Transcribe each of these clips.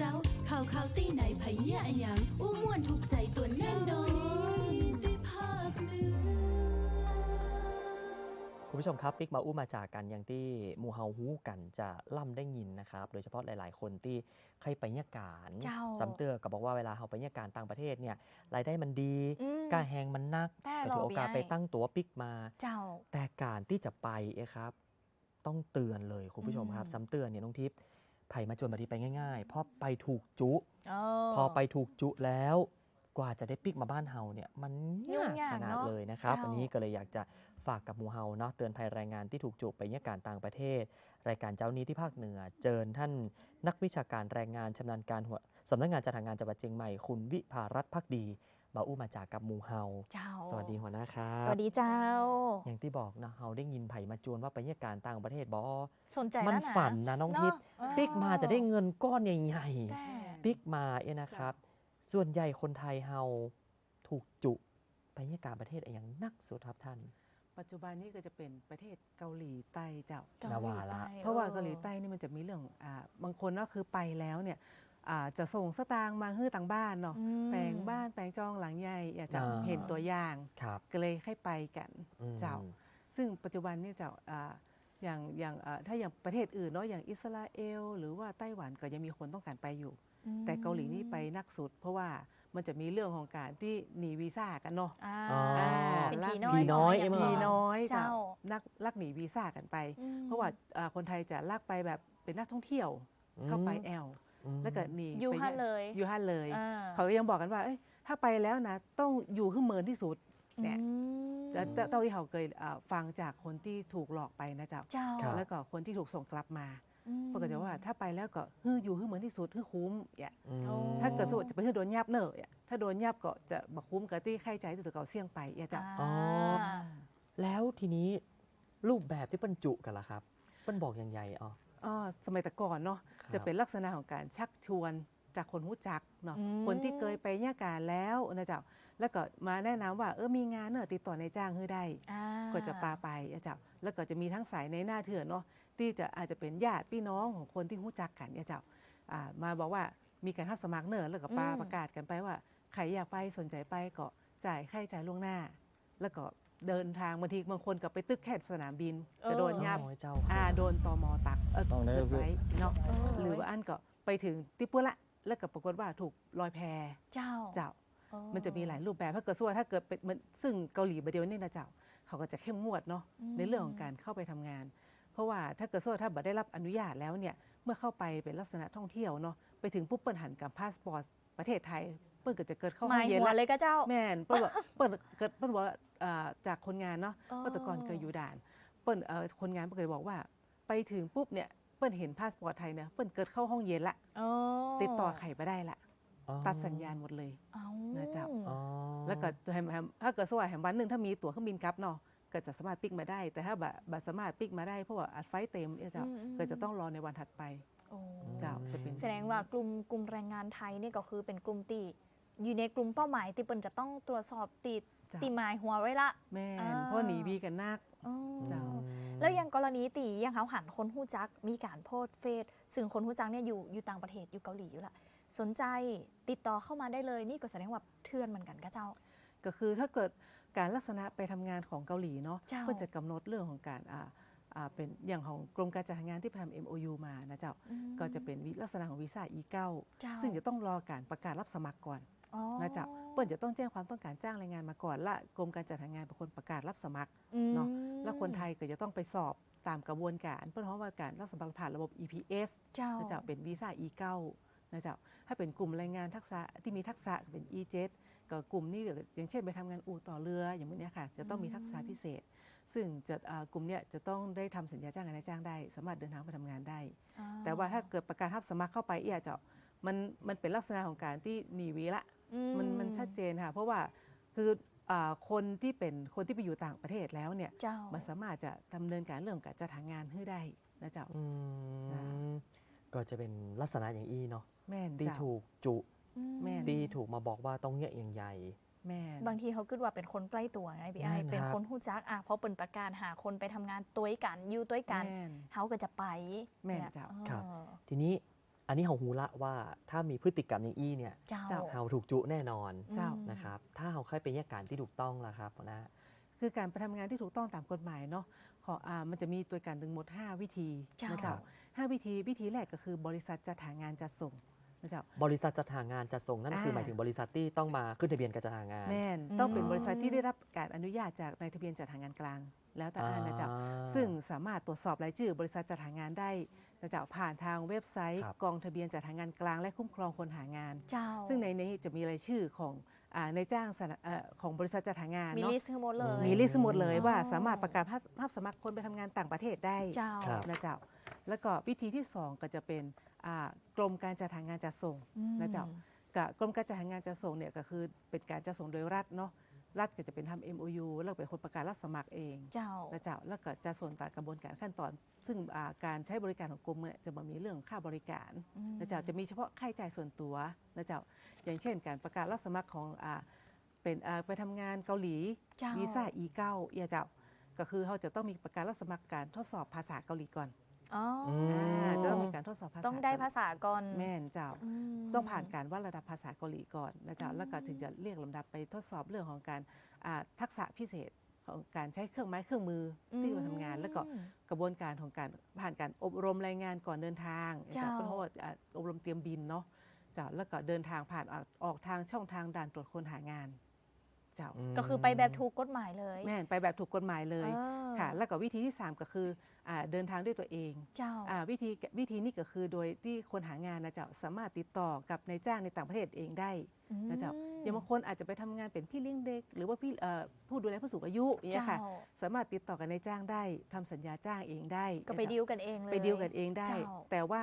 เจ้าข่าวข่าวตีไหนไผเนี่ยอะหยังอู้ม่วนถูกใจตัวแน่นอนได้ภาคเหนือคุณผู้ชมครับปิกมาอู้มาจากกันอย่างที่หมูเฮาฮู้กันจะล่ำได้ยินนะครับ โดยเฉพาะหลาย ๆ คนที่ใครไปเนี่ยการเจ้าซ้ำเตือก็บอกว่าเวลาเฮาไปเนี่ยการต่างประเทศเนี่ยรายได้มันดีอืมกาแหงมันนักแต่ก็เราถือโอกาสไม่ไปให้ตั้งตั๋วปิกมาเจ้าแต่การที่จะไปเอะครับ ต้องเตือนเลยคุณผู้ชมครับอืมซ้ำเตือนเนี่ยน้องทิพย์ ไผ่มาจวนมาทีไปง่ายๆเพราะไปถูกจุเอพอไปถูกจุแล้วกว่าจะได้ปิกมาบ้านเฮาเนี่ยมันยุ่ยางกยากขนาดเนอะเลยนะครับเจ้าวันนี้ก็เลยอยากจะฝากกับหมูเฮาเนาะเตือนภัยแรงงานที่ถูกจุไปเนี่ยการต่างประเทศ รายการเจ้านี้ที่ภาคเหนือ เจิญท่านนักวิชาการแรงงานชำนาญการหัวสำนักงานจัดหางานจังหวัดเชียงใหม่คุณวิภารัตน์พักดี มาอู้มาจากกับหมูเฮาเจ้า สวัสดีหัวหน้าครับสวัสดีเจ้า อย่างที่บอกนะเฮาได้ยินไผ่มาจวนว่าไปเนี่ยการต่างประเทศบอสนใจมันแล้วนะฝันนะน้องทิพย์เนอะปิกมาจะได้เงินก้อนใหญ่แต่ ๆปิกมาเอ้นะครับ ส่วนใหญ่คนไทยเฮาถูกจุไปเนี่ยการประเทศอะไรอย่างนักสุดครับท่าน ปัจจุบันนี้ก็จะเป็นประเทศเกาหลีใต้เจ้าเกาหนาวาลีละใต้เพราะว่าออเกาหลีใต้นี่มันจะมีเรื่องอ่าบางคนก็คือไปแล้วเนี่ยอ่า จะส่งสตางค์มาให้ต่างบ้านเนาะอืมแปลงบ้านแปลงจองหลังใหญ่อยากจะอ่าเห็นตัวอย่างครับก็เลยให้ไปกันอืมเจ้า ซึ่งปัจจุบันนี่เจ้าอ่าอย่างอย่างอ่าถ้าอย่างประเทศอื่นเนาะอย่างอิสราเอล หรือว่าไต้หวันก็ยังมีคนต้องการไปอยู่อืมแต่เกาหลีนี่ไปนักสุด เพราะว่ามันจะมีเรื่องของการที่หนีวีซ่ากันเนาะอ่าอ๋อเป็นผีผีน้อยน้อยขงเอ็มผีผีน้อยเจ้านักลักหนีวีซ่ากันไปอืมเพราะว่าอ่าคนไทยจะลากไปแบบเป็นนักท่องเที่ยวเข้าไปแอลอืม แล้วก็หนีอยู่ไปฮั่นเลยอยู่ฮั่นเลยอ่าเขาก็ยังบอกกันว่าเอ้ยถ้าไปแล้วนะ ต้องอยู่ขึ้นเมินที่สุดเนี่ยอืมแล้วเจ้าเต้าที่เขาเคยอ่าฟังจากคนที่ถูกหลอกไปนะเจ้าเจ้าครับแล้วก็คนที่ถูกส่งกลับมาอืมปรากฏว่าถ้าไปแล้วก็ฮืออยู่ขึ้นเมินที่สุดฮือคุ้มเนี่ยอืมโอ้ถ้าเกิดสมมติจะไปฮือโดนยับเนอะเนี่ยถ้าโดนยับก็จะบักคุ้มกับที่ค่าใช้จ่ายที่ตัวเก่าเสี่ยงไปเนี่ยเจ้าอ๋อแล้วทีนี้รูปแบบที่บรรจุกันล่ะครับเปิ้นบอกอย่างใหญ่อ๋อ อ๋อสมัยแต่ก่อนเนาะครับจะเป็นลักษณะของการชักชวนจากคนรู้จักเนาะอืมคนที่เคยไปเนี่ยการแล้วนะเจ้าแล้วก็มาแนะนำว่าเออมีงานเนอะติดต่อในายจ้างให้ได้อ่าก็จะปาไปอะเจ้าแล้วก็จะมีทั้งสายในหน้าเถื่อนเนาะที่จะอาจจะเป็นญาติพี่น้องของคนที่รู้จักกันเนี่ยเจ้าอ่ามาบอกว่ามีการทับสมัครเนอะแล้วก็ปาประกาศกันไปว่าใครอยากไปสนใจไปก็จ่ายค่าใช้จ่ายล่วงหน้า แล้วก็ เดินทางบางทีบางคนก็ไปตึกแค่สนามบินจะโดนยับโอ้ยเจ้าอ่าโดนตมตักเออต้องได้ตึกไว้เนาะเออหรือว่าอันก็ไปถึงติปุระแล้วก็ปรากฏว่าถูกลอยแพเจ้าเจ้าเออมันจะมีหลายรูปแบบถ้าเกิดส่วนถ้าเกิดเป็นเหมือนซึ่งเกาหลีประเดี๋ยวนี้นะเจ้าเขาก็จะเข้มงวดเนาะอืม ในเรื่องของการเข้าไปทำงาน เพราะว่าถ้าเกิดส่วนถ้าบัได้รับอนุญาตแล้วเนี่ยเมื่อเข้าไปเป็นลักษณะท่องเที่ยวเนาะไปถึงปุ๊บเปิ้นหันกับพาสปอร์ตประเทศไทยเปิ้นก็จะเกิดเข้าหห้มาองยเย็นหัวละเลยก็เจ้าแม่นเปิ้นว่าเปิ้นเกิดเปิ้นบอกว่าอ่าจากคนงานเนาะอ๋อเมื่อแต่ก่อนเคยอยู่ด่าน เปิ้นเอ่อคนงานเปิ้นเคยบอกว่า ไปถึงปุ๊บเนี่ยเปิ้นเห็นพาสปอร์ตไทยเนี่ยเปิ้นเกิดเข้าห้องเย็นละอ๋อติดต่อไขไปได้ละอ๋อตัดสัญญาณหมดเลยเอ้านะเจ้าอ๋อแล้วก็แฮมแฮมถ้าเกิดสว่าแฮมวันหนึ่งถ้ามีตั๋วเครื่องบินกลับเนาะก็จะสามารถปิกมาได้ แต่ถ้าแบบบัสามารถปิกมาได้เพราะว่าอัดไฟล์เต็มเนี่ยเจ้าอืมอืมก็จะต้องรอในวันถัดไปโอ้เจ้าจะเป็นแสดงว่ากลุ่มกลุ่มแรงงานไทยเนี่ยก็คือเป็นกลุ่มตี อยู่ในกลุ่มเป้าหมายที่เปิ้นจะต้องตรวจสอบติดเจ้าตีหมายหัวไว้ละ แม่อ่านเพราะหนีบีกันนัก อ๋อเจ้าแล้วอยังกรณีตีอยังเขาหันคนหู้จักมีการโพสต์เฟซซึ่งคนหู้จักเนี่ยอยู่อยู่ต่างประเทศอยู่เกาหลีอยู่ละสนใจติดต่อเข้ามาได้เลยนี่ก็แสดงว่าเทือนเหมือนกันก็เจ้า ก็คือถ้าเกิดการลักษณะไปทำงานของเกาหลีเนาะเจ้า ก็จะกำหนดเรื่องของการอ่าอ่าเป็นอย่างของกรมการจัดหางานที่ไปทำ MOU มานะเจ้าอืมก็จะเป็นวิลักษณะของวีซ่า E9 เจ้าซึ่งจะต้องรอการประกาศรับสมัครก่อนอ๋อ นะเจ้าเปิ้นจะต้องแจ้งความต้องการจ้างแรงงานมาก่อนและกรมการจัดหางานเป็นคนประกาศรับสมัครอืมเนาะแล้วคนไทยก็จะต้องไปสอบตามกระบวนการเพื่อเพราะว่าการรับสมัครผ่านระบบ EPS เจ้านะเจ้าเป็นวีซ่า E9 นะเจ้าถ้าเป็นกลุ่มแรงงานทักษะที่มีทักษะก็เป็น E7 ก็กลุ่มนี้เดี๋ยวอย่างเช่นไปทำงานอู่ต่อเรืออย่างพวกเนี้ยค่ะ จะต้องมีทักษะพิเศษ ซึ่งจะอ่ากลุ่มเนี้ยจะต้องได้ทำสัญญาจ้างกับนายจ้างได้ สามารถเดินทางไปทำงานได้อ่แต่ว่าถ้าเกิดประกาศรับสมัครเข้าไปเอียเจ้ามันมันเป็นลักษณะของการที่หนีวีละอื มันมันชัดเจนค่ะ เพราะว่าคืออาคนที่เป็นคนที่ไปอยู่ต่างประเทศแล้วเนี่ยเจ้ามันสามารถจะดำเนินการเรื่องการจัดหางานให้ได้นะเจ้าอืนะมก็จะเป็นลักษณะอย่างอี้เนาะแม่นที่เจ้าถูกจุอืมแม่นที่ถูกมาบอกว่าต้องเงี้ยอย่างใหญ่แม่นบางทีเขาคิดว่าเป็นคนใกล้ตัวไงพี่ไอแม่นเป็นครับคนหู้จักอะเพราะเปิ่นประกาศหาคนไปทำงานตัวยกันอยู่ตัวยกันแม่นเขาก็จะไปแม่นนี่ยเจ้าอ๋อครับ ทีนี้ อันนี้เฮาฮูละว่าถ้ามีพฤติกรรมอย่างอี้เนี่ยเจ้าเจ้าเฮาถูกจุแน่นอนเจ้าอืมนะครับถ้าเฮาค่อยเป็นยาการที่ถูกต้องล่ะครับหัวหน้าคือการไปทำงานที่ถูกต้องตามกฎหมายเนาะขออ่ามันจะมีตัวการดึงหมด 5 วิธีเจ้า นะเจ้าห้าวิธีวิธีแรกก็คือบริษัทจัดหางานจัดส่งนะเจ้า บริษัทจัดหางานจัดส่งนั่นคืออ่าหมายถึงบริษัทที่ต้องมาขึ้นทะเบียนการจัดหางานแม่นอืมต้องเป็นบริษัทที่ได้รับการอนุญาตจากนายทะเบียนจัดหางานกลาง แล้วแต่อ่านนะเจ้า ซึ่งสามารถตรวจสอบรายชื่อบริษัทจัดหางานได้ นะเจ้าผ่านทางเว็บไซต์ครับกองทะเบียนจัดหางานกลางและคุ้มครองคนหางาน เจ้า ซึ่งในนี้จะมีรายชื่อของอ่าในจ้างสถาเอ่อของบริษัทจัดหางานมีเนาะลิสต์ทั้งหมดเลย มีลิสต์หมดเลยอ๋อว่าสามารถประกาศภาพภาพสมัครคนไปทำงานต่างประเทศได้เจ้าครับนะเจ้า แล้วก็วิธีที่ 2 ก็จะเป็นอ่ากรมการจัดหางานจัดส่งอืมนะเจ้ากับกรมการจัดหางานจัดส่งเนี่ยก็คือเป็นการจัดส่งโดยรัฐเนาะ รัฐก็จะเป็นทำ MOU แล้วเป็นคนประกาศรับสมัครเองเจ้านะเจ้าแล้วก็จะส่วนต่างกระบวนการขั้นตอน ซึ่งอ่าการใช้บริการของกรมเนี่ยจะมามีเรื่องค่าบริการอืมนะเจ้าจะมีเฉพาะค่าใช้จ่ายส่วนตัวนะเจ้าอย่างเช่น การประกาศรับสมัครของอ่าเป็นอ่าไปทำงานเกาหลีเจ้าวีซ่า E9 เอียเจ้าก็คือเขาจะต้องมีประกาศรับสมัครการทดสอบภาษาเกาหลีก่อน อ๋ออมอ่าจะต้องมีการทดสอบภาษาต้องได้ภาษาก่อนแม่นเจ้ามต้องผ่านการวัดระดับภาษาเกาหลีก่อนนะเจ๊ะอืมแล้วก็ถึงจะเรียกลำดับไปทดสอบเรื่องของการอ่าทักษะพิเศษของการใช้เครื่องไม้เครื่องมืออที่มาทำงาน แล้วก็อืมกระบวนการของการผ่านการอบรมรายงานก่อนเดินทางเจ้า เพราะว่าอ่าอบรมเตรียมบินเนาะเจ้าแล้วก็เดินทางผ่านอ่าออกทางช่องทางด่านตรวจคนหางาน เจ้ามก็คือไปแบบถูกกฎหมายเลย แม่นไปแบบถูกกฎหมายเลยออค่ะ แล้วก็วิธีที่ 3 ก็คืออ่าเดินทางด้วยตัวเองเจ้าอ่าวิธีวิธีนี้ก็คือโดยที่คนหางานนะเจ้าสามารถติดต่อกับนายจ้างในต่างประเทศเองได้นะเจ้าอย่างบางคนอาจจะไปทำงานเป็นพี่เลี้ยงเด็ก หรือว่าพี่เอ่อผู้ดูแลผู้สูงอายุอย่างเงี้ยค่ะเจ้าสามารถติดต่อกับนายจ้างได้ทำสัญญาจ้างเองได้ ก็ไปนะดีเจ้าลกันเองเลยไปดีลกันเองได้เจ้าแต่ว่า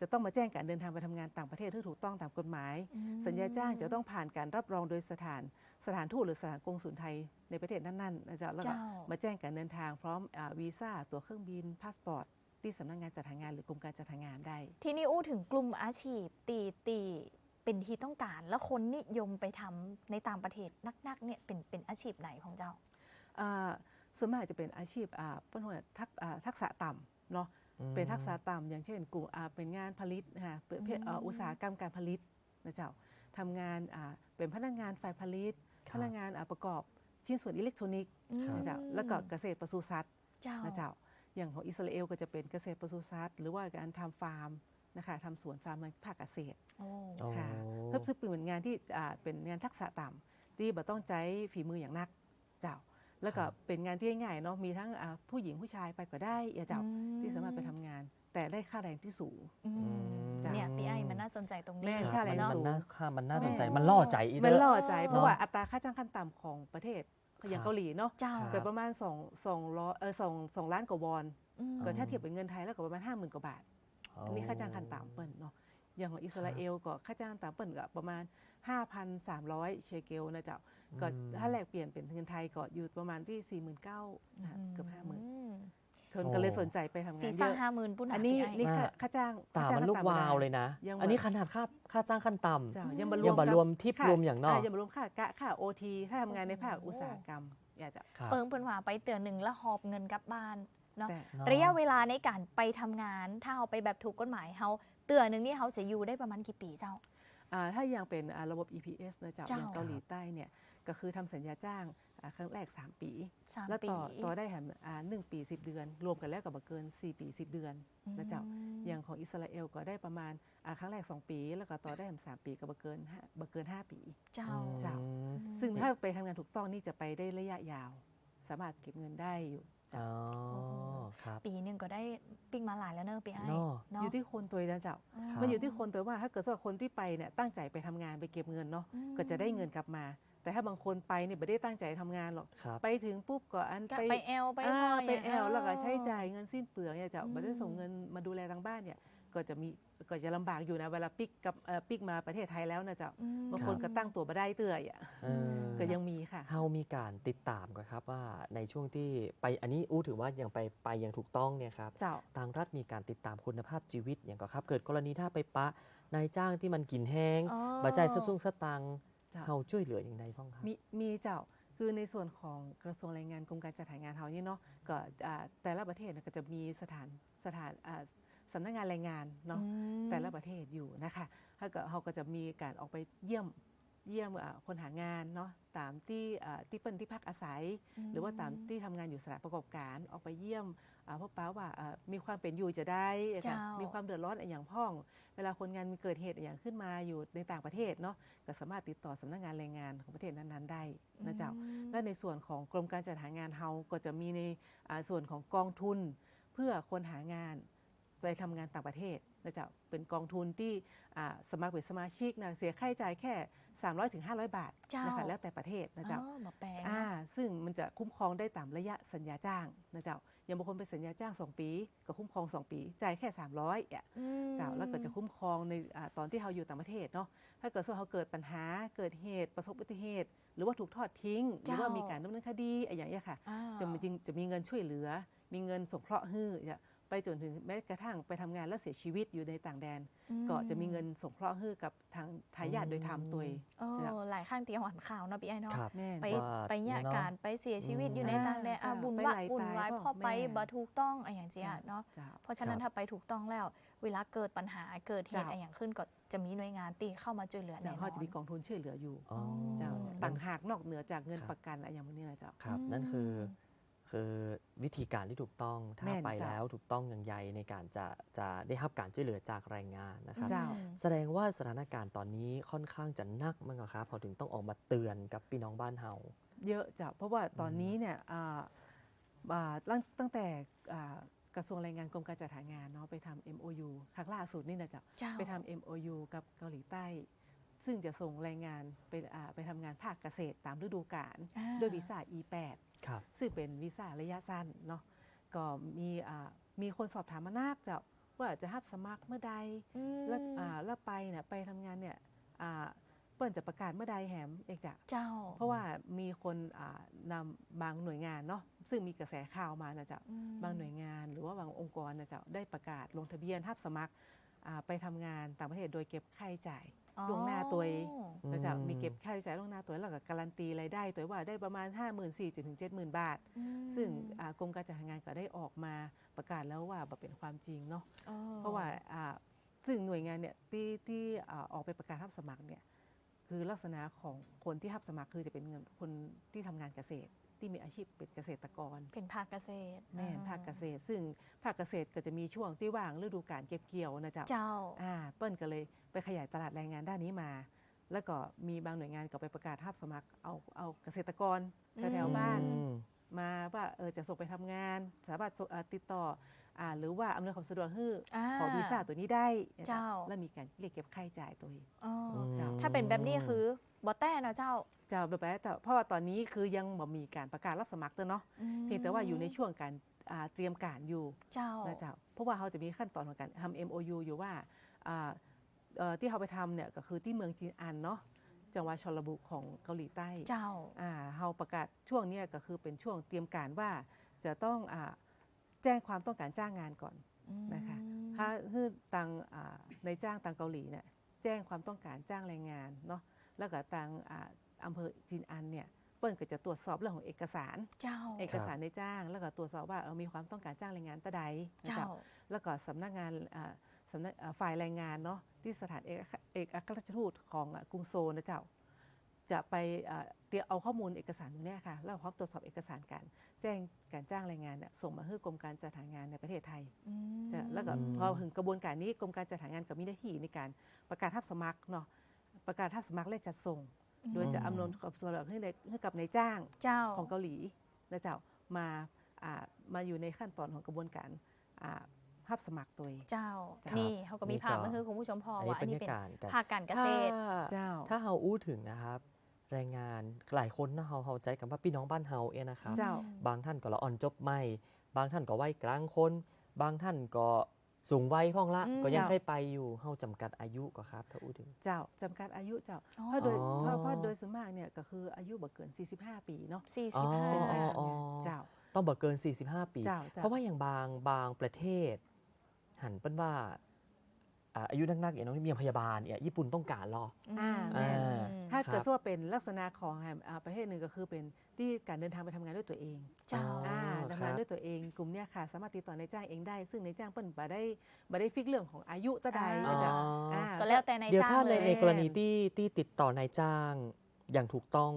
จะต้องมาแจ้งการเดินทางไปทำงานต่างประเทศที่ถูกต้องตามกฎหมายอืมสัญญาจ้างจะต้องผ่านการรับรองโดยสถาน สถานทูตหรือสถานกงสุลไทยในประเทศนั้นๆนะเจ้าแล้วก็เจ้ามาแจ้งการเดินทางพร้อมอ่าวีซ่าตั๋วเครื่องบินพาสปอร์ตที่สำนักงานจัดหางานหรือกรมการจัดหางานได้ ทีนี้อู้ถึงกลุ่มอาชีพตีตีเป็นที่ต้องการ แล้วคนนิยมไปทำในต่างประเทศนักๆเนี่ยเป็นเป็นอาชีพไหนของเจ้าอ่าส่วนมากจะเป็นอาชีพอ่าเปิ้นว่าทักอ่าทักษะต่ำเนาะอืมเป็นทักษะต่ำอย่างเช่นกลุ่มอ่าเป็นงานผลิตนะคะเป็นเพศอ่าอืมอุตสาหกรรมการผลิตนะเจ้าทำงานอ่าเป็นพนักงานฝ่ายผลิตค พรับนักงานอ่าประกอบชิ้นส่วนอิเล็กทรอนิกส์ครับนะเจ้าแล้วก็เกษตรปศุสัตว์เจ้านะเจ้าอย่างของอิสราเอลก็จะเป็นเกษตรปศุสัตว์หรือว่าการทำฟาร์มนะคะทำสวนฟาร์มในภาคเกษตรโอ้โอ้ค่ะเพิ่มซึ่งเป็นงานที่อ่าเป็นงานทักษะต่ำที่บ่ต้องใช้ฝีมืออย่างนักเจ้า แล้วก็เป็นงานที่ง่ายๆเนาะมีทั้งอ่าผู้หญิงผู้ชายไปก็ได้อย่าเจ้าที่สามารถไปทำงาน แต่ได้ค่าแรงที่สูงอืมจ้ะ เนี่ยพี่ไอมันน่าสนใจตรงนี้แม่ครับค่าแรง มันสูงมันน่าค่ามันน่าสนใจแม่มันล่อใจอีมันเด้ล่ออใจเพราะเนอะว่าอัตราค่าจ้างขั้นต่ำของประเทศอย่างครับเกาหลีเนาะเจ้าครับ เกิดประมาณ2 2ร้อยเออ2 2ล้านกว่าวอนอืม ก็ถ้าเทียบเป็นเงินไทยแล้วก็ประมาณ 50,000กว่าบาท อันนี้ค่าจ้างขั้นต่ำเปิ้ลเนาะ อย่างของอิสราเอลก็ค่าจ้างขั้นต่ำเปิ้ลก็ประมาณ 5,300 เชเกลนะเจ้า ก็อืม ถ้าแลกเปลี่ยนเป็นเงินไทยก็อยู่ประมาณที่ 49,000นะเกือบ50,000อืม คนโอ้ก็เลยสนใจไปทำงาสี่นเยสามอะห้าหมื่นปุ้นหาอันนี้พี่ไนี่ค่าน่ะค่าจ้างตาค่จ้งมันขั้ลูกต่ำวาวไม่ได้เลยนะ ยังอันนี้ว่าขนาดค่าค่าจ้างขั้นต่ำเจ้ายังบรรยังบ่กับรวมทิปค่รวมอย่างนอก ยังบรวมค่ากะค่าโอทีถ้าทำงานในภาคอุตสาหกรรมอยากจะ ครับเปิงเปิ้นว่าไปเตือนหนึ่งแล้วหอบเงินกลับบ้าน เนาะ แต่เนอระยะเวลาในการไปทำงาน ถ้าเอาไปแบบถูกกฎหมายเขาเตือนหนึ่งนี่เขาจะอยู่ได้ประมาณกี่ปีเจ้า อ่าถ้ายังเป็นอ่าระบบ EPS นะเจ้าเจ้า อย่างเกาหลีใต้เนี่ยก็คือทำสัญญาจ้าง อ่าครั้งแรก 3 ปี สามแล้วปีต่อต่อได้แหมอ่าหนึ่งปี 10 เดือน รวมกันแล้วก็บ่เกิน 4 ปี 10 เดือนนะเจ้ามอย่างของอิสราเอลก็ได้ประมาณอ่าครั้งแรก 2 ปี แล้วก็ต่อได้แหม3ปีก็บ่เกินห้าบ่เกิน 5 ปี เจ้าอืมเจ้า ซึ่งถ้าไปทำงานถูกต้องนี่จะไปได้ระยะยาว สามารถเก็บเงินได้อยู่ อ๋อครับปีหนึ่งก็ได้ปิ้งมาหลายแล้วเนอะพี่ไอ้เนาะเนาะอยู่ที่คนตัวนะเจ้าครับ มันอยู่ที่คนตัวว่าถ้าเกิดว่าคนที่ไปเนี่ยตั้งใจไปทำงานไปเก็บเงินเนาะอืม ก็จะได้เงินกลับมา แต่ถ้าบางคนไปเนี่ยไม่ได้ตั้งใจทำงานหรอก ครับ ไปถึงปุ๊บก็อันก็ไปไปแอลไปอ่าห้อยไปแอละแล้วก็ใช้จ่ายเงินสิ้นเปลืองเนี่ยจะอืม ไม่ได้ส่งเงินมาดูแลทางบ้านเนี่ยก็จะมีก็จะลำบากอยู่นะเวลาปิกกับเอ่อปิกมาประเทศไทยแล้วนะเจ้าอืม บางคนก็ตั้งตัวมาได้เตื่อยอะเออก็ยังมีค่ะ เฮามีการติดตามกันครับว่าในช่วงที่ไปอันนี้อู้ถือว่ายังไปไปอย่างถูกต้องเนี่ยครับ เจ้า ทางรัฐมีการติดตามคุณภาพชีวิตอย่างก็ครับ เกิดกรณีถ้าไปปะนายจ้างที่มันกินแห้งอ๋อ บาใจสะสุ่งสะตังค์ เจ้าเฮาช่วยเหลืออย่างไรบ้างครับมีมีเจ้าคือในส่วนของกระทรวงแรงงานกรมการจัดหางานเฮานี่เนาะก็อ่าแต่ละประเทศเนี่ยก็จะมีสถานสถานอ่าสสำนักงานแรงงานเนาะอืมแต่ละประเทศอยู่นะคะถ้าเกิดเขาก็จะมีการออกไปเยี่ยม เยี่ยมอ่าคนหางานเนาะตามที่อ่าที่เปิ้นที่พักอาศัย หรือว่าตามที่ทำงานอยู่สถานประกอบการออกไปเยี่ยมอ่าพวกป้าว่าอ่ามีความเป็นอยู่จะได้ค่ะเจ้ามีมีความเดือดร้อนอะไรอย่างพ่อง เวลาคนงานมีเกิดเหตุอย่างขึ้นมาอยู่ในต่างประเทศเนาะก็สามารถติดต่อสำนักงานแรงงานของประเทศนั้นๆได้นะเจ้าอืมและในส่วนของกรมการจัดหางานเฮาก็จะมีในอ่าส่วนของกองทุน เพื่อคนหางานไปทำงานต่างประเทศ นะเจ้าเป็นกองทุนที่อ่าสมัครเป็นสมาชิกนะเสียค่าใช้จ่ายแค่ 300ถึง500บาทเจ้านนะคะแล้วแต่ประเทศนะเจ้าอ๋อหมอแปลงอ่าซึ่งมันจะคุ้มครองได้ตามระยะสัญญาจ้างนะเจ้าอย่างบางคนเป็นสัญญาจ้าง 2 ปี ก็คุ้มครอง 2 ปีจ่ายแค่ 300อะอืมเจ้าแล้วก็จะคุ้มครองในอาตอนที่เราอยู่ต่างประเทศเนาะถ้าเกิดว่าเขาเกิดปัญหาเกิดเหตุประสบอุบัติเหตุหรือว่าถูกทอดทิ้ง หรือว่ามีการดำเนินคดีอะไรอย่างเงี้ยค่ะอ่าจะมีจริงจะมีเงินช่วยเหลือ มีเงินสงเคราะห์ฮื้อเนี่ย ไปจนถึงแม้กระทั่งไปทำงานแล้วเสียชีวิตอยู่ในต่างแดน ก็จะมีเงินสงเคราะห์ฮื้อกับทางทายาทโดยธรรมตัวเองโอ้หลายข้างเตียงหวานข่าวเนาะพี่ไอ้เนาะครับแม่นไปว่าไปเนี่ยเนาะการไปเสียชีวิตอืมอยู่ในต่างแดนอะจ้ะบุญไปวะไหลบุญตายไว้พ่อพ่อไปแม่บ่ถูกต้องอะไรอย่างเจียจ้ะเนาะจ้าเพราะฉะนั้นครับถ้าไปถูกต้องแล้ว เวลาเกิดปัญหาเกิดเหตุจ้ะอะไรอย่างขึ้นก็จะมีหน่วยงานตีเข้ามาช่วยเหลือเจ้าแน่นเขาอนจะมีกองทุนช่วยเหลืออยู่อ๋อเจ้าอืมต่างหากนอกเหนือจากเงินครับประกันอะไรอย่างนี้นะเจ้าครับอืมนั่นคือ คือวิธีการที่ถูกต้องถ้าแม่นไปจ้ะแล้วถูกต้องอย่างใหญ่ในการจะจะได้รับการช่วยเหลือจากแรงงานนะครับเจ้าอืมแสดงว่าสถานการณ์ตอนนี้ค่อนข้างจะหนักมั้งอะครับพอถึงต้องออกมาเตือนกับพี่น้องบ้านเฮาเยอะจ้ะเพราะว่าตอนนี้เนี่ยอ่าอ่าตั้งตั้งแต่อ่ากระทรวงแรงงานกรมการจัดหางานเนาะไปทำ MOU ครั้งล่าสุดนี่นะจ๊ะเจ้าไปทำ MOU กับเกาหลีใต้ ซึ่งจะส่งแรงงานไปอ่าไปทำงานภาคเกษตรตามฤดูกาลอ่าด้วยวีซ่า E8 ครับซึ่งเป็นวีซ่าระยะสั้นเนาะก็มีอ่ามีคนสอบถามมานักจ้ะว่าจะรับสมัครเมื่อใดอืมแล้วอ่าแล้วไปเนี่ยไปทำงานเนี่ยอ่าเปิ้นจะประกาศเมื่อใดแหมเอกจะเจ้า เพราะว่ามีคนอ่านำบางหน่วยงานเนาะซึ่งมีกระแสข่าวมานะจ๊ะอืมบางหน่วยงาน หรือว่าบางองค์กรนะจ๊ะได้ประกาศลงทะเบียนรับสมัครอ่าไปทำงานต่างประเทศโดยเก็บค่าใช้จ่าย ล่วงหน้าตัวเองอืมนะจ๊ะมีเก็บค่าใช้จ่ายล่วงหน้าตัวแล้วก็การันตีรายได้ตัวว่าได้ประมาณ 5 4 0 0 0 0ถึง70,000 บาทอืมซึ่งอ่ากรมการจัดหางานก็ได้ออกมาประกาศแล้วว่าบ่เป็นความจริงเนาะอ๋อเพราะว่าอ่าซึ่งหน่วยงานเนี่ยที่ที่อ่าออกไปประกาศรับสมัครเนี่ยคือลักษณะของคนที่รับสมัครคือจะเป็นเงินคนที่ทำงานเกษตรที่มีอาชีพเป็นเกษตรกร เป็นภาคเกษตร แม่นอ่ภาคเกษตร ซึ่งภาคเกษตรก็จะมีช่วงที่ว่างฤดูการเก็บเกี่ยวนะจ๊ะเจ้าอ่าเปิ้ลก็เลย ไปขยายตลาดแรงงานด้านนี้มา แล้วก็มีบางหน่วยงานก็ไปประกาศรับสมัครเอาเอาเกษตรกรแถวๆบ้านอืมมาว่าเออจะส่งไปทำงาน สามารถส่งเอ่อติดต่ออ่าหรือว่าอำนวยความสะดวกให้อ่าขอวีซ่าตัวนี้ได้นะเจ้า แล้วมีการเรียกเก็บค่าใช้จ่ายตัวเอง อ๋ออมเจ้าถ้าเป็นแบบนี้คือบอแต้เนาะเจ้าเจ้าแบบแต่เพราะว่าตอนนี้คือยังบ่มีการประกาศรับสมัครเตอเนาะอืมเพียงแต่ว่าอยู่ในช่วงการอ่าเตรียมการอยู่เจ้า นะเจ้าเพราะว่าเขาจะมีขั้นตอนของการทำ MOU อยู่ว่าอ่าเอ่อ ที่เขาไปทำเนี่ยก็คือที่เมืองจีนอันเนาะจังหวัดชลบุรีของเกาหลีใต้เจ้า อ่าเราประกาศช่วงเนี้ยก็คือเป็นช่วงเตรียมการว่าจะต้องอาแจ้งความต้องการจ้างงานก่อนนะคะ ถ้าคือตังอ่าในจ้างตังเกาหลีเนี่ยแจ้งความต้องการจ้างแรงงานเนาะแล้วก็ตังอ่าอำเภอจีนอันเนี่ยเปิ้ลก็จะตรวจสอบเรื่องของเอกสาร เจ้า เอกสารในจ้าง แล้วก็ตรวจสอบว่าเออมีความต้องการจ้างแรงงานตะใดนะเจ้าจ๊ะแล้วก็สำนักงานอ่าสำนักอ่าฝ่ายแรงงานเนาะที่สถานเอกเอกอัครราชทูตของอะกรุงโซลนะเจ้า จะไปอ่าเตรียมเอาข้อมูลเอกสารตรงเนี้ยค่ะแล้วพร้อมตรวจสอบเอกสารการแจ้งการจ้างแรงงานเนี่ยส่งมาให้กรมการจัดหางานในประเทศไทยอืมจะแล้วก็อืมพอถึงกระบวนการนี้กรมการจัดหางานก็มีหน้าที่ในการประกาศทับสมัครเนาะประกาศทับสมัครและจัดส่ง โดยจะอำนวยความสะดวกให้ในให้กับนายจ้างเจ้าของเกาหลีนะเจ้ามาอ่ามาอยู่ในขั้นตอนของกระบวนการ อ่าทับสมัครตัวเองเจ้า ครับนี่เขาก็มีนี่ภาพก็ มาให้คุณผู้ชมพออันนี้ว่าอันนี้เป็นบรรยากาศกันภาคการเกษตร ถ้าเจ้า ถ้าเฮาอู้ถึงนะครับแรงงานหลายคนนะเฮาเฮาใจกับว่าพี่น้องบ้านเฮาเองนะครับ เจ้า บางท่านก็ละอ่อนจบไม่ บางท่านก็วัยกลางคน บางท่านก็สูงวัยพ่องละ อืม ก็ยังเจ้าเคยไปอยู่เฮาจำกัดอายุก็ครับ ถ้าอู้ถึง เจ้าจำกัดอายุเจ้าอ๋อเพราะโดยอ๋อ เพราะเพราะโดยส่วนมากเนี่ยก็คืออายุบ่เกิน 45 ปีเนาะสี่อ๋สิอบห้า เป็นไปอ๋อได้อ๋อเนี่ยเจ้า ต้องบอกเกิน 45 ปี เจ้าเจ้า เพราะว่าอย่างบางบางประเทศ หันเป็นว่าอ่าอายุนักๆอย่างน้องที่มีพยาบาลเนี่ยญี่ปุ่นต้องการหรออ่าแม่นถ้าครับเกิดว่าเป็นลักษณะของอ่าประเทศหนึ่งก็คือเป็นที่การเดินทางไปทำงานด้วยตัวเองเจ้าอ๋ออ่าทำครังานบด้วยตัวเองกลุ่มเนี้ยค่ะ สามารถติดต่อนายจ้างเองได้ ซึ่งนายจ้างเปิ้นบ่ได้บ่ได้ฟิกเรื่องของอายุตะใดอ๋อนะจ๊ะาก็แล้วแต่ในายเดี๋ยวจ้างถ้าในเลยในกรณีที่ที่ติดต่อนายจ้างอย่างถูกต้อง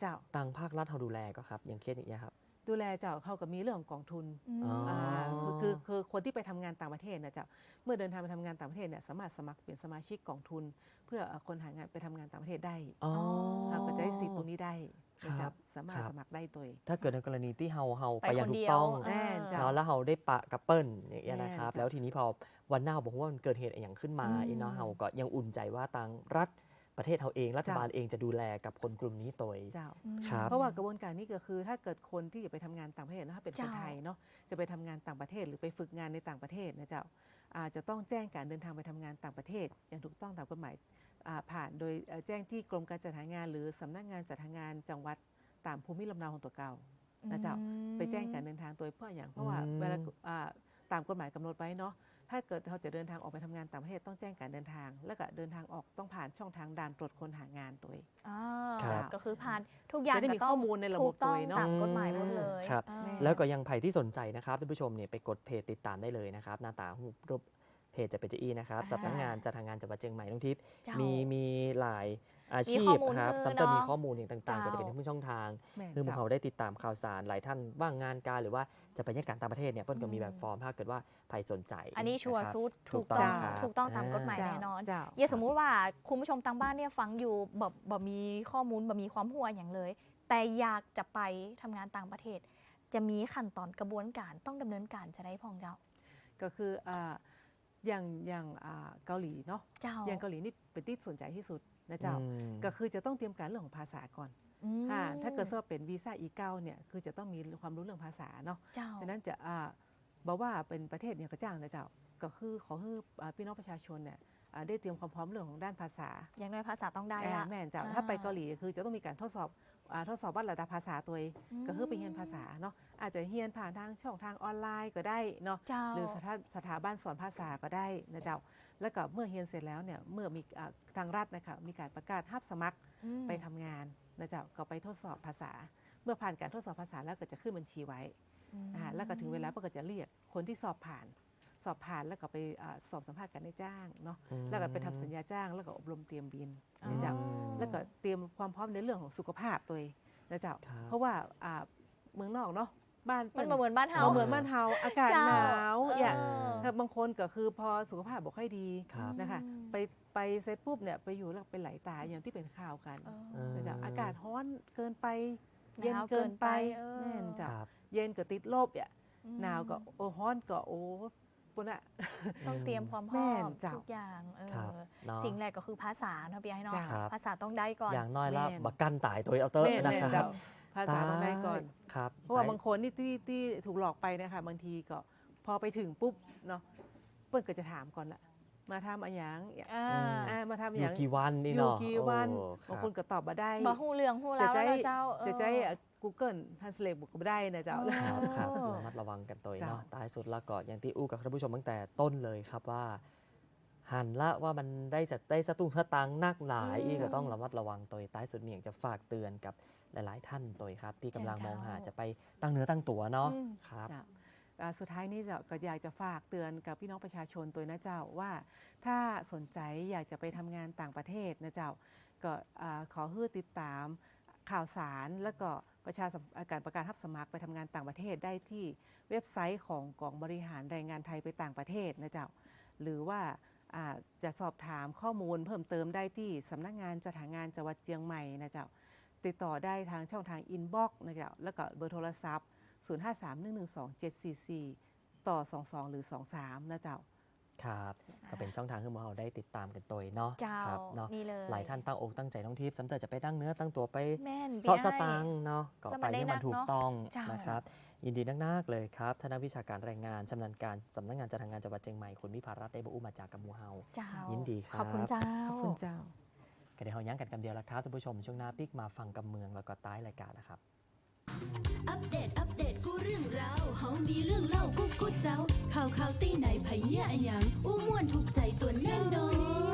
เจ้าทางภาครัฐเขาดูแลก็ครับ อย่างเคสอย่างเงี้ยครับ ดูแลเจ้าเขาก็มีเรื่องของกองทุนอืมอ๋ออ่าคือคือคือคนที่ไปทำงานต่างประเทศนะเจ้าเมื่อเดินทางไปทำงานต่างประเทศเนี่ยสามารถสมัครเป็นสมาชิกกองทุน เพื่อเอาคนหางานไปทำงานต่างประเทศได้อ๋อ เราก็จะได้สิทธิ์ตรงนี้ได้นะครัเจ้าบสามารถครับ สมัครได้ตัวเองถ้าเกิดในกรณีที่เฮาเฮาไปไปอย่างคนถูเดีกยวต้องเออแน่จ้ะ เนาะแล้วเฮาได้ปะกับเปิ้ลอย่างเงี้ยแน่นะครับจ้ะแล้วทีนี้พอวันหน้าบอกว่ามันเกิดเหตุอะไรอย่างขึ้นมาอืม อีเนาะเฮาก็ยังอุ่นใจว่าทางรัฐ ประเทศเฮาเองรัฐบาลเองจะดูแลกับคนกลุ่มนี้ตัวเองเจ้าอืมครับเพราะว่ากระบวนการนี้ก็คือ ถ้าเกิดคนที่จะไปทำงานต่างประเทศนะถ้าเป็นคนเจ้าไทยเนาะจะไปทำงานต่างประเทศหรือไปฝึกงานในต่างประเทศนะเจ้าอาจจะต้องแจ้งการเดินทางไปทำงานต่างประเทศ อย่างถูกต้องตามกฎหมายอ่าผ่านโดยเอ่อแจ้งที่กรมการจัดหางาน หรือสำนักงานจัดหางานจังหวัดตามภูมิลำเนาของตัวเก่านะเจ้าไปแจ้งการเดินทางตัวเพื่ออย่างเพราะว่าอืมเวลาอ่าตามกฎหมายกำหนดไว้เนาะ ถ้าเกิดเราจะเดินทางออกไปทำงานต่างประเทศต้องแจ้งการเดินทาง แล้วก็เดินทางออกต้องผ่านช่องทางด่านตรวจคนหางานตัวเองอ่าครับก็คือผ่านทุกอย่างจะได้มีก็ต้งข้อมูลในระบบถูกต้องตัวเองเนอะตามกฎหมายหมดเลยครับอ่าแม่แล้วก็ยังใครที่สนใจนะครับท่านผู้ชมเนี่ยไปกดเพจติดตามได้เลยนะครับ หน้าตารูปเพจจะเป็นจะอีนะครับอ่าสำนักงานจัดทางงานจังหวัดเชียงใหม่น้องทิพย์เจ้ามีมีหลาย อาชีมีข้พอมูลครับคือซัมเตอร์เนอะมีข้อมูลอย่างต่างๆก็เจ้าจะเป็นทั้งช่องทางแม่คือหมู่เจ้าเราได้ติดตามข่าวสารหลายท่านว่างงานการหรือว่าจะไปยังการต่างประเทศเนี่ยเพิ่นก็มีอืมแบบฟอร์มถ้าเกิดว่าใครสนใจ อันนี้ชัวร์ะครับซุดถูถูกกต้ต้อองงครับถูกต้องตามอ่ากฎหมายเจ้าแน่นอนเจ้าอย่าสมมุติว่าคุณผู้ชมทางบ้านเนี่ยฟังอยู่แบบแบบมีข้อมูลแบบมีความหัวอย่างเลย แต่อยากจะไปทำงานต่างประเทศ จะมีขั้นตอนกระบวนการต้องดำเนินการจะได้พองเจ้า ก็คืออ่า อย่างอย่างอ่าเกาหลีเนาะเจ้าอย่างเกาหลีนี่เป็นที่สนใจที่สุดนะเจ้าอืมก็คือจะต้องเตรียมการเรื่องของภาษาก่อนอืมอ่าถ้าเกิดสอบเป็นวีซ่า E9 เนี่ยคือจะต้องมีความรู้เรื่องภาษาเนาะเจ้าดังนั้นจะอ่าบอกว่าเป็นประเทศเนี่ยกระจ้างนะเจ้าก็คือขอให้อ่าพี่น้องประชาชนเนี่ยอ่าได้เตรียมความพร้อมเรื่องของด้านภาษา อย่างน้อยภาษาต้องได้อ่าละแม่นเจ้าอ่าถ้าไปเกาหลีคือจะต้องมีการทดสอบอา ทดสอบวัดระดับภาษาตัวเองก็คือไปเรียนภาษาเนาะอาจจะเรียนผ่านทางช่องทางออนไลน์ก็ได้เนาะเจ้าหรือสถานสถาบันสอนภาษาก็ได้นะเจ้า แล้วก็เมื่อเรียนเสร็จแล้วเนี่ยเมื่อมีอ่าทางรัฐนะคะมีการประกาศรับสมัครอืมไปทำงานนะเจ้าก็ไปทดสอบภาษา เมื่อผ่านการทดสอบภาษาแล้วก็จะขึ้นบัญชีไว้อืมอ่าแล้วก็ถึงเวลาก็จะเรียกคนที่สอบผ่าน สอบผ่านแล้วก็ไปอ่าสอบสัมภาษณ์กันในจ้างเนาะอืมแล้วก็ไปทำสัญญาจ้าง แล้วก็อบรมเตรียมบินอ๋อนะเจ้าแล้วก็เตรียมความพร้อมในเรื่องของสุขภาพตัวเองนะเจ้าครับเพราะว่าอ่าเมืองนอกเนาะบ้านมันปิ้มาเหมือนบ้านเฮาบ่เหมือนบ้านเฮาอากาศเจ้าหนาวอย่าเออถ้าบางคนก็คือพอสุขภาพบ่ค่อยดีครับนะคะไปไปเสร็จปุ๊บเนี่ยไปอยู่แล้วเป็นไหลตายอย่างที่เป็นข่าวกันเออเออนะเจ้าอากาศร้อนเกินไปหนาวเย็นเกินไปเกินไปเออแน่นคจ้ะรับเย็นก็ติดลบอะอืมหนาวก็โอ้ร้อนก็โอ้ ปุ่นอะต้องเตรียมความพร้แม่อมนเจ้าทุกอย่างเออครับเนาะ สิ่งแรกก็คือภาษาเนาะพี่ไอ้เนาะจ้าครับ ภาษาต้องได้ก่อน อย่างน้อยแล้วแม่น บักกันตายตัวเอาเตอร์แม่นนะแม่นครัเจ้าบภาษาต้องได้ก่อน ครับเพราะว่าบางคนนี่ที่ที่ถูกหลอกไปนะคะบางทีก็พอไปถึงปุ๊บเนาะเปิ้นก็จะถามก่อนละมาทำอะไรอย่างเนี่ยอ่าอ่ามาทำอะอไรอย่างกี่วันนี่อยู่เนาะกี่วันโอ้คบางรับคนก็ตอบมาได้ บ่ฮู้เรื่องฮู้จะแล้วใจแล้วเจ้าเออ จะใจ Google Translate บุกก็ได้นะเจ้าอ๋อครับครับระมัดระวังกันตัวเองจ้ะเนาะท้ายสุดแล้วก็อย่างที่อู้กับท่านผู้ชมตั้งแต่ต้นเลยครับว่า หันละว่ามันได้จะได้สตุ้งสตังค์นักหลายอืมอีกก็ต้องระมัดระวังตัวเองท้ายสุดมีอย่างจะฝากเตือนกับหลาย ๆ ท่านตัวเองครับ ที่กำลังเจ้ามองหาเจ้าจะไปตั้งเนื้อตั้งตัวเนาะอืมครับเจ้าอ่าสุดท้ายนี้จะก็อยากจะฝากเตือนกับพี่น้องประชาชนตัวนะเจ้าว่า ถ้าสนใจอยากจะไปทำงานต่างประเทศนะเจ้าก็อ่าขอให้ติดตาม ข่าวสาร แล้วก็ประชาการประกาศรับสมัครไปทำงานต่างประเทศได้ที่เว็บไซต์ของกองบริหารแรงงานไทยไปต่างประเทศนะเจ้าหรือว่าจะสอบถามข้อมูลเพิ่มเติมได้ที่สำนักงานจัดหางานจังหวัดเชียงใหม่นะเจ้าติดต่อได้ทางช่องทางอินบ็อกซ์นะเจ้าแล้วก็เบอร์โทรศัพท์ 0531127744 ต่อ 22 หรือ 23 นะเจ้า ครับก็เป็นช่องทางที่พวกเราได้ติดตามกันตัวเนาะเจ้าครับเนาะนี่เลยหลายท่านตั้งอกตั้งใจท่องทิพย์ซ้ำเติมจะไปตั้งเนื้อตั้งตัวไปแม่นเสาะพี่สไอ้ตังค์เนาะก็แล้วไปมันได้ให้มันนักถูกเนาะต้องเจ้าน นะครับ ยินดีนักๆเลยครับท่านนักวิชาการแรงงานชำนาญการสำนักงานจัดหางานจังหวัดเชียงใหม่คุณวิภารัตน์ได้บรรอุมาจากกัมมูเฮา เจ้ายิยินดีครับ ขอบคุณเจ้า ขอบคุณเจ้า ก็เดี๋ยวเรายั้งกันคำเดียวละครับท่านผู้ชมช่วงหน้าปิกมาฟังกำเมืองแล้วก็ต้ายรายการนะครับ อัปเดต อัปเดต กูเรื่องราว เฮา มีเรื่องเล่ากูกูเจ้า ข่าวข่าวตีไหนไผเนี่ยอะหยังอู้ม่วนถูกใจตัวแน่นอน